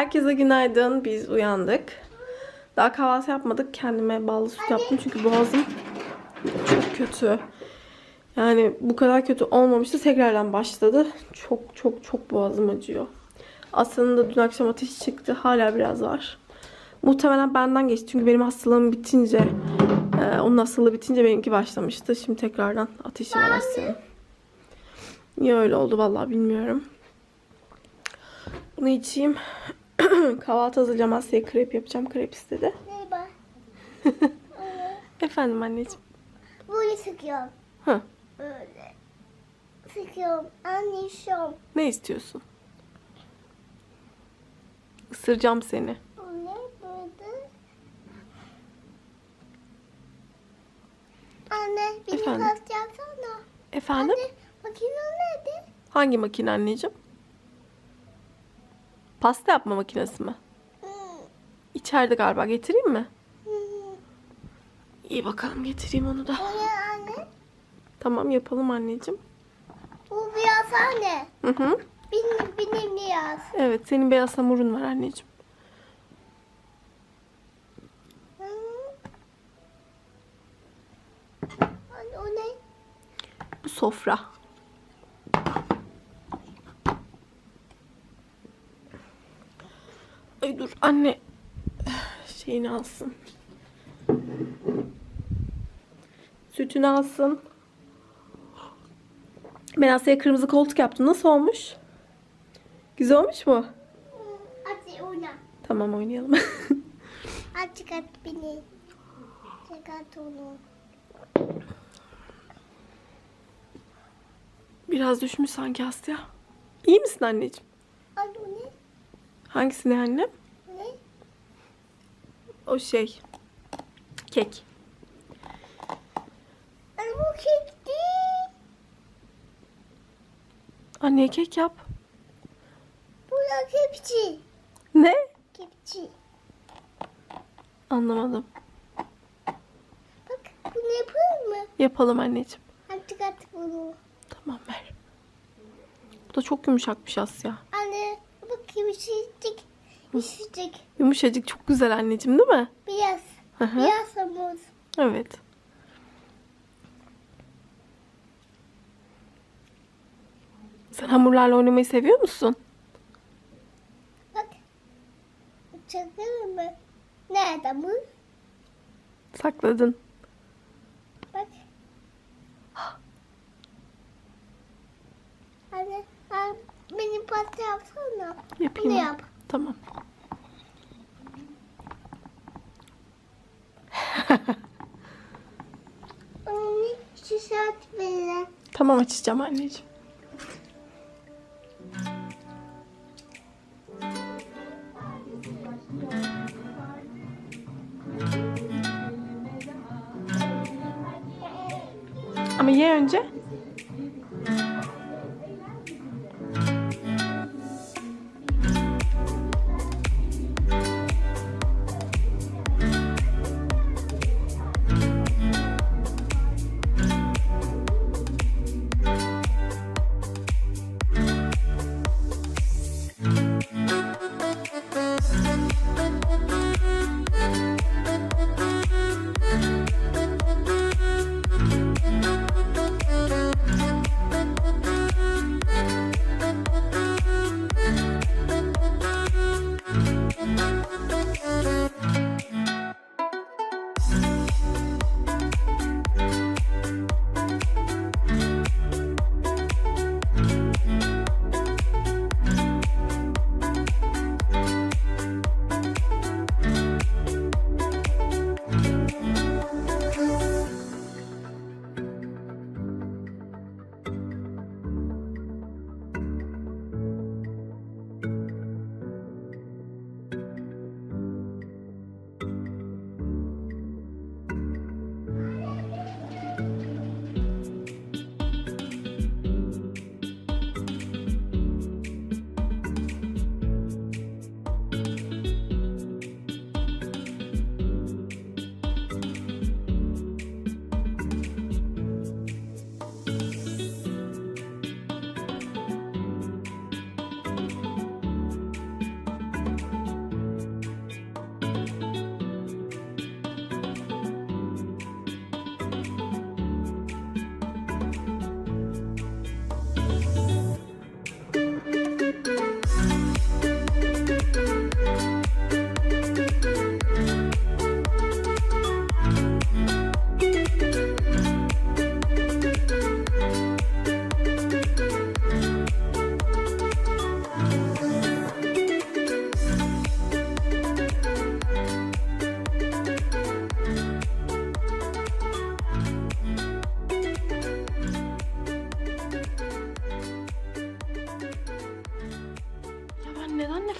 Herkese günaydın. Biz uyandık. Daha kahvaltı yapmadık. Kendime ballı süt yaptım çünkü boğazım çok kötü. Yani bu kadar kötü olmamıştı. Tekrardan başladı. Çok çok çok boğazım acıyor. Aslında dün akşam ateş çıktı. Hala biraz var. Muhtemelen benden geçti. Çünkü benim hastalığım bitince, e, onun hastalığı bitince benimki başlamıştı. Şimdi tekrardan ateşi var Asya'nın. Niye öyle oldu vallahi bilmiyorum. Bunu içeyim. Kahvaltı hazırlayacağım. Asya'ya krep yapacağım. Krep istedi. Merhaba. Efendim anneciğim. Böyle sıkıyorum. Hı. Böyle. Sıkıyorum. Anne şom. Ne istiyorsun? Isıracağım seni. Anne beni Efendim? kalkacaksana. Efendim? Anne makine nerede? Hangi makine anneciğim? Pasta yapma makinesi mi? İçeride galiba. Getireyim mi? İyi bakalım getireyim onu da. Bu ne anne? Tamam yapalım anneciğim. Bu biraz anne. Hı hı. Benim, benim biraz. Evet senin beyaz hamurun var anneciğim. Anne o ne? Bu sofra. Ay dur anne şeyini alsın. Sütünü alsın. Ben Asya'ya kırmızı koltuk yaptım. Nasıl olmuş? Güzel olmuş mu? Hadi oyna. Tamam oynayalım. Hadi çıkart beni. Çıkart onu. Biraz düşmüş sanki Asya. İyi misin anneciğim? Anne o ne? Hangisi ne annem? Ne? O şey. Kek. Anne bu kek değil. Anneye kek yap. Bu da kepçi. Ne? Kepçi. Anlamadım. Bak bunu yapalım mı? Yapalım anneciğim. Hadi çıkart bunu. Tamam ver. Bu da çok yumuşakmış Asya. Yumuşacık. Yumuşacık. Yumuşacık çok güzel anneciğim değil mi? Biraz. Hı. Biraz hamur. Evet. Sen hamurlarla oynamayı seviyor musun? Bak. Çakır mı? Nerede hamur? Sakladın. Bak. Anne ben, benim pasta yapsana. Yapayım. Bunu yap. Tamam. Anne şu saat verin. Tamam açacağım anneciğim. Ama ye önce.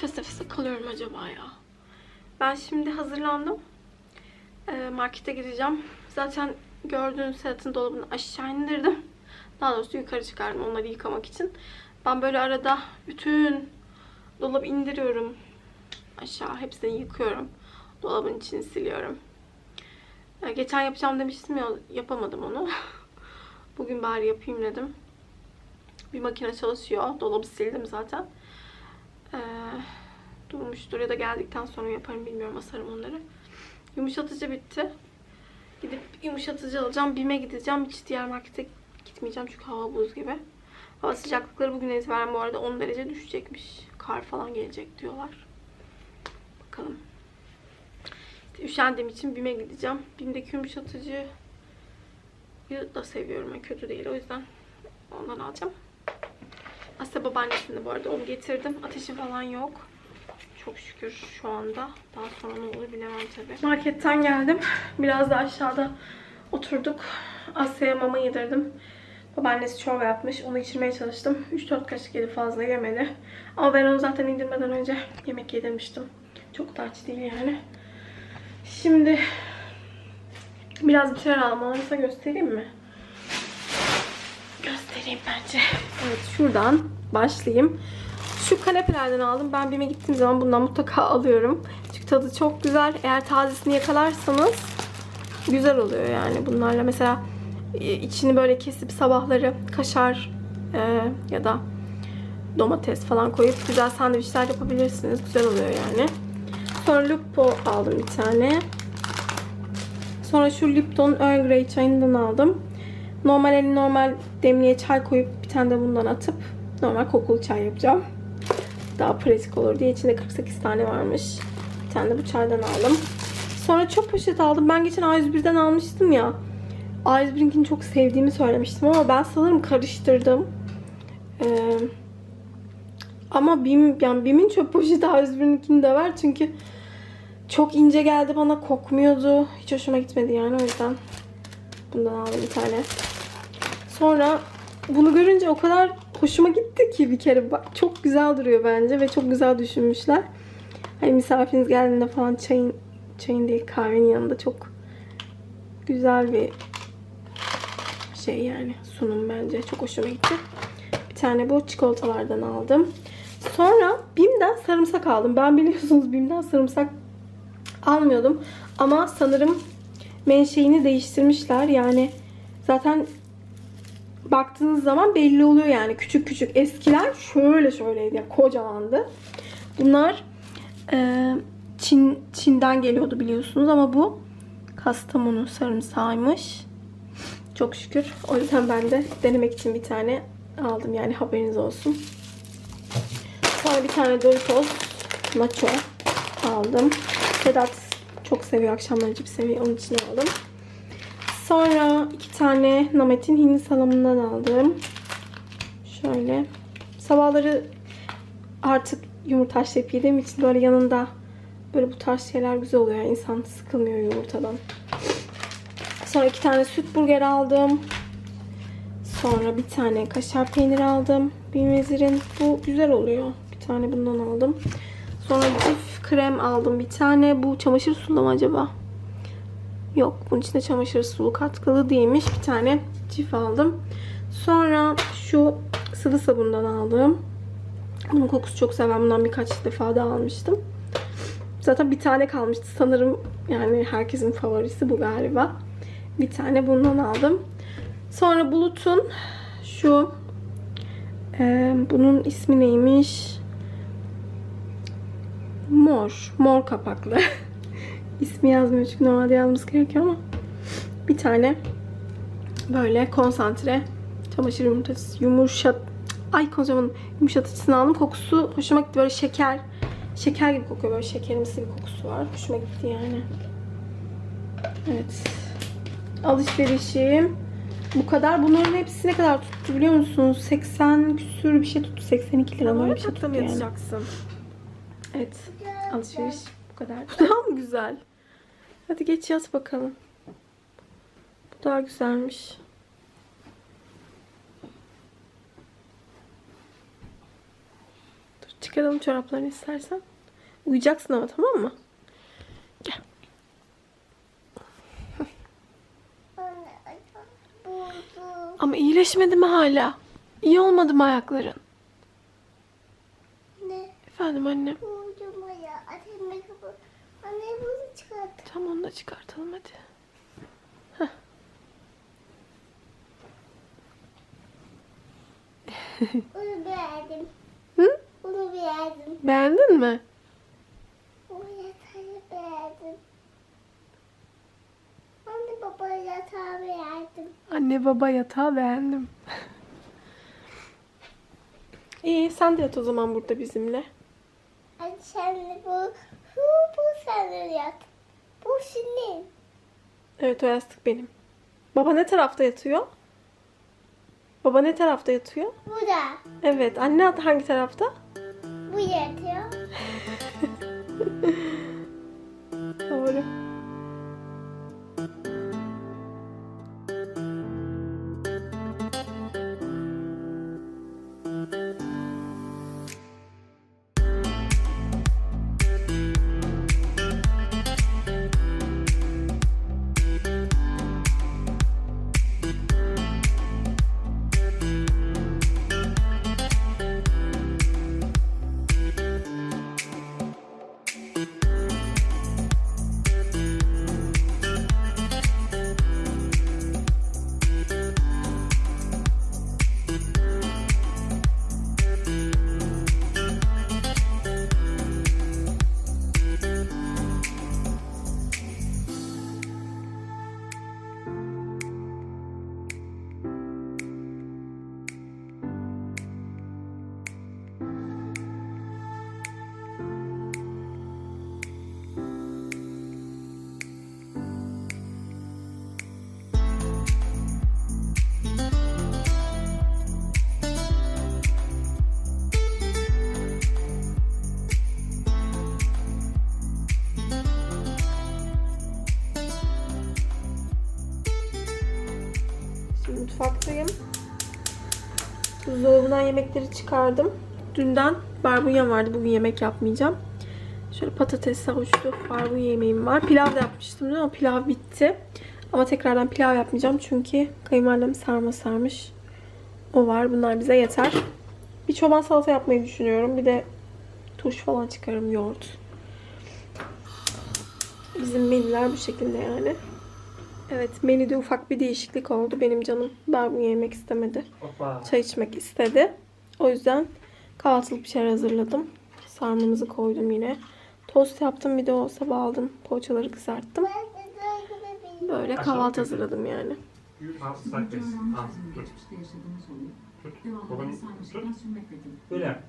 Nefes nefese kalıyorum acaba ya? Ben şimdi hazırlandım. Ee, markete gideceğim. Zaten gördüğünüz Sedat'ın dolabını aşağı indirdim. Daha doğrusu yukarı çıkardım onları yıkamak için. Ben böyle arada bütün dolabı indiriyorum. Aşağı hepsini yıkıyorum. Dolabın içini siliyorum. Ee, geçen yapacağım demiştim ya yapamadım onu. Bugün bari yapayım dedim. Bir makine çalışıyor. Dolabı sildim zaten. Durmuştur ya da geldikten sonra yaparım bilmiyorum asarım onları. Yumuşatıcı bitti. Gidip yumuşatıcı alacağım. Bime gideceğim. Hiç diğer markete gitmeyeceğim çünkü hava buz gibi. Hava sıcaklıkları bugün itibaren bu arada 10 derece düşecekmiş. Kar falan gelecek diyorlar. Bakalım. İşte üşendiğim için BİM'e gideceğim. BİM'deki yumuşatıcıyı da seviyorum. Yani kötü değil. O yüzden ondan alacağım. Asya babaannesinde bu arada onu getirdim. Ateşi falan yok. Çok şükür şu anda. Daha sonra ne olur bilemem tabii. Marketten geldim. Biraz da aşağıda oturduk. Asya'ya mama yedirdim. Babaannesi çorba yapmış. Onu içirmeye çalıştım. 3-4 kaşık yedi fazla yemedi. Ama ben onu zaten indirmeden önce yemek yedirmiştim. Çok da aç değil yani. Şimdi biraz bir şeyler almam olursa göstereyim mi? Göstereyim bence. Evet şuradan başlayayım. Şu kanepelerden aldım. Ben BİM'e gittiğim zaman bundan mutlaka alıyorum. Çünkü tadı çok güzel. Eğer tazesini yakalarsanız güzel oluyor yani bunlarla. Mesela e, içini böyle kesip sabahları kaşar e, ya da domates falan koyup güzel sandviçler yapabilirsiniz. Güzel oluyor yani. Sonra Lupo aldım bir tane. Sonra şu Lipton Earl Grey çayından aldım. Normal eli normal demliğe çay koyup bir tane de bundan atıp normal kokulu çay yapacağım. Daha pratik olur diye içinde 48 tane varmış. Bir tane de bu çaydan aldım. Sonra çöp poşet aldım. Ben geçen A101'den almıştım ya. A101'inkini çok sevdiğimi söylemiştim ama ben sanırım karıştırdım. Ee, ama BİM, yani BİM'in çöp poşeti A101'inkini de var çünkü çok ince geldi bana kokmuyordu. Hiç hoşuma gitmedi yani o yüzden bundan aldım bir tane. Sonra bunu görünce o kadar hoşuma gitti ki bir kere çok güzel duruyor bence ve çok güzel düşünmüşler. Hani misafiriniz geldiğinde falan çayın çayın değil kahvenin yanında çok güzel bir şey yani sunum bence. Çok hoşuma gitti. Bir tane bu çikolatalardan aldım. Sonra Bim'den sarımsak aldım. Ben biliyorsunuz Bim'den sarımsak almıyordum. Ama sanırım menşeini değiştirmişler. Yani zaten baktığınız zaman belli oluyor yani küçük küçük. Eskiler şöyle şöyleydi yani kocamandı. Bunlar e, Çin Çin'den geliyordu biliyorsunuz ama bu Kastamonu sarımsağıymış. Çok şükür. O yüzden ben de denemek için bir tane aldım yani haberiniz olsun. Sonra bir tane Doritos Nacho aldım. Sedat çok seviyor. Akşamları cips seviyor. Onun için aldım. Sonra iki tane Namet'in hindi salamından aldım. Şöyle. Sabahları artık yumurta haşlayıp yediğim için böyle yanında böyle bu tarz şeyler güzel oluyor. Yani insan sıkılmıyor yumurtadan. Sonra iki tane süt burger aldım. Sonra bir tane kaşar peynir aldım. Bir mezirin. Bu güzel oluyor. Bir tane bundan aldım. Sonra cif krem aldım bir tane. Bu çamaşır sulu mu acaba? Yok. Bunun içinde çamaşır sulu katkılı değilmiş. Bir tane cif aldım. Sonra şu sıvı sabundan aldım. Bunun kokusu çok seven. Bundan birkaç defa da almıştım. Zaten bir tane kalmıştı. Sanırım yani herkesin favorisi bu galiba. Bir tane bundan aldım. Sonra Bulut'un şu e, bunun ismi neymiş? Mor. Mor kapaklı. İsmi yazmıyor çünkü normalde yazması gerekiyor ama bir tane böyle konsantre çamaşır yumurtası yumuşat ay kocaman yumuşatıcısını aldım. Kokusu hoşuma gitti. Böyle şeker şeker gibi kokuyor. Böyle şekerimsi bir kokusu var. Hoşuma gitti yani. Evet. Alışverişim bu kadar. Bunların hepsi ne kadar tuttu biliyor musunuz? 80 küsür bir şey tuttu. 82 lira böyle bir şey tuttu yani. Evet. Alışveriş bu kadar. Daha mı güzel? Hadi geç yat bakalım. Bu daha güzelmiş. Dur çık. Çıkaralım çoraplarını istersen. Uyuyacaksın ama tamam mı? Gel. Ama iyileşmedi mi hala? İyi olmadı mı ayakların? Ne? Efendim annem. Buldum ya. Anne kapı. Anne bunu çıkart. Tamam onu da çıkartalım hadi. Bunu beğendim. Hı? Bunu beğendim. Beğendin mi? Bu yatağı beğendim. Anne baba yatağı beğendim. Anne baba yatağı beğendim. İyi sen de yat o zaman burada bizimle. Anne sen de bu, bu, bu senin yat. Bu senin. Evet o yastık benim. Baba ne tarafta yatıyor? Baba ne tarafta yatıyor? Bu da. Evet. Anne hangi tarafta? Bu yatıyor. Doğru. Yemekleri çıkardım. Dünden barbunya vardı. Bugün yemek yapmayacağım. Şöyle patates, havuçlu barbunya yemeğim var. Pilav da yapmıştım değil mi? O pilav bitti. Ama tekrardan pilav yapmayacağım. Çünkü kayınvalidem sarma sarmış. O var. Bunlar bize yeter. Bir çoban salata yapmayı düşünüyorum. Bir de turşu falan çıkarım. Yoğurt. Bizim menüler bu şekilde yani. Evet menüde ufak bir değişiklik oldu. Benim canım barbunya yemek istemedi. Hoppa. Çay içmek istedi. O yüzden kahvaltılık bir şeyler hazırladım. Sarmamızı koydum yine. Tost yaptım bir de o sabah aldım. Poğaçaları kızarttım. Böyle kahvaltı hazırladım yani. Sarmışlıktan sürmektedir. Böyle.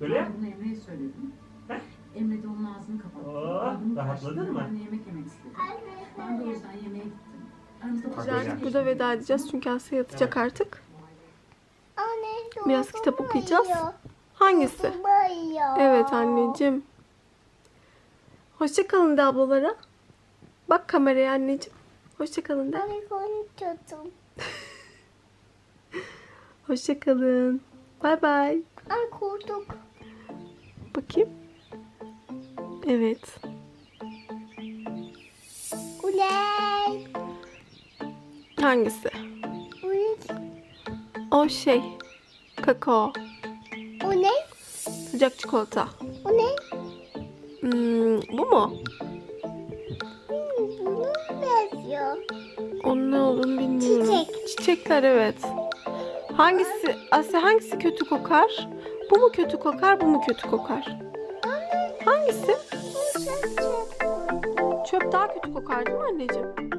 Böyle Emre de onun ağzını kapattı. Oo, Ağzını rahatladın mı? Ben de yemek yemek istedim. Ben de o yüzden yemeğe gittim. Aramızda Bak şey Artık burada veda edeceğiz çünkü Asya yatacak artık. Anne Biraz kitap okuyacağız. Hangisi? Evet anneciğim. Hoşçakalın de ablalara. Bak kameraya anneciğim. Hoşçakalın de. Anne konuşuyordum. Hoşçakalın. Bay bay. Anne kurduk. Bakayım. Evet. Uley. Hangisi? Uley. O şey. Kakao. O ne? Sıcak çikolata. O ne? Hmm, bu mu? Hmm, bunu benziyor. Onun ne olduğunu bilmiyorum. Çiçek. Çiçekler evet. Hangisi Asya hangisi kötü kokar? Bu mu kötü kokar, bu mu kötü kokar? Hangisi? Kötü kokar değil mi anneciğim?